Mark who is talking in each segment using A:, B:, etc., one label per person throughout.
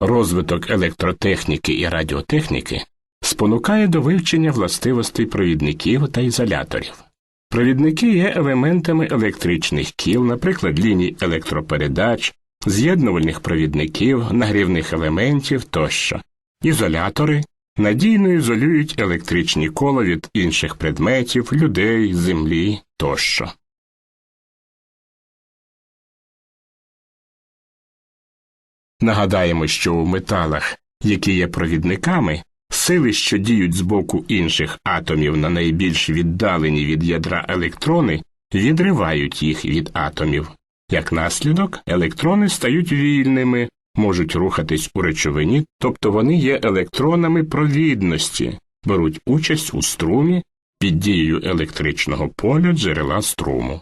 A: Розвиток електротехніки і радіотехніки спонукає до вивчення властивостей провідників та ізоляторів. Провідники є елементами електричних кіл, наприклад, ліній електропередач, з'єднувальних провідників, нагрівних елементів тощо. Ізолятори надійно ізолюють електричні кола від інших предметів, людей, землі тощо. Нагадаємо, що у металах, які є провідниками, сили, що діють з боку інших атомів на найбільш віддалені від ядра електрони, відривають їх від атомів. Як наслідок, електрони стають вільними, можуть рухатись у речовині, тобто вони є електронами провідності, беруть участь у струмі під дією електричного поля джерела струму.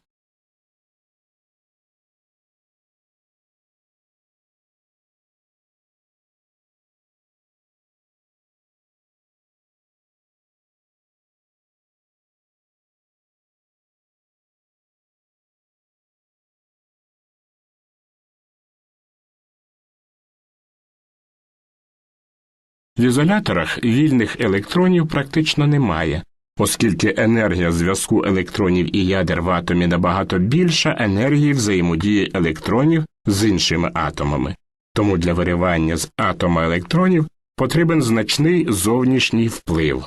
A: В ізоляторах вільних електронів практично немає, оскільки енергія зв'язку електронів і ядер в атомі набагато більша енергії взаємодії електронів з іншими атомами. Тому для виривання з атома електронів потрібен значний зовнішній вплив.